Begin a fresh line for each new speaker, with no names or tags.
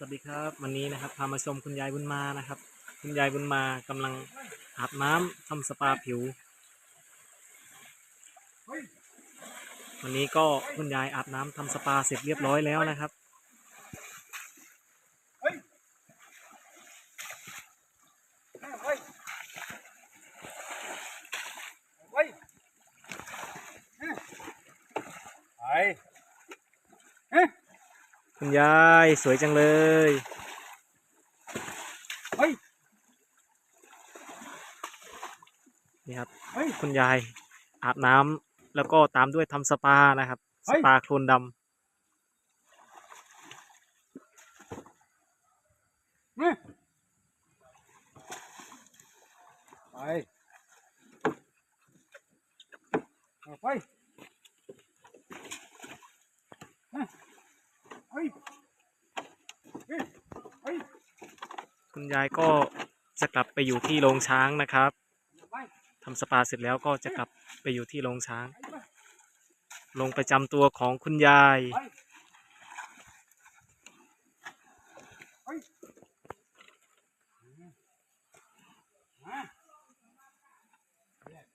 สวัสดีครับวันนี้นะครับพามาชมคุณยายบุญมานะครับ คุณยายบุญมากำลังอาบน้ำทำสปาผิว วันนี้ก็คุณยายอาบน้ำทำสปาเสร็จเรียบร้อยแล้วนะครับ
ไป
คุณยายสวยจังเลย
เฮ้ย
นี่ครับ
เฮ้ย
คุณยายอาบน้ำแล้วก็ตามด้วยทำสปานะครับ
เฮ้
ส
ย
ปาโคลนดำ
เนี่ยไปเอาไป
คุณยายก็จะกลับไปอยู่ที่โรงช้างนะครับทำสปาเสร็จแล้วก็จะกลับไปอยู่ที่โรงช้างลงประจำตัวของคุณยาย
Yeah.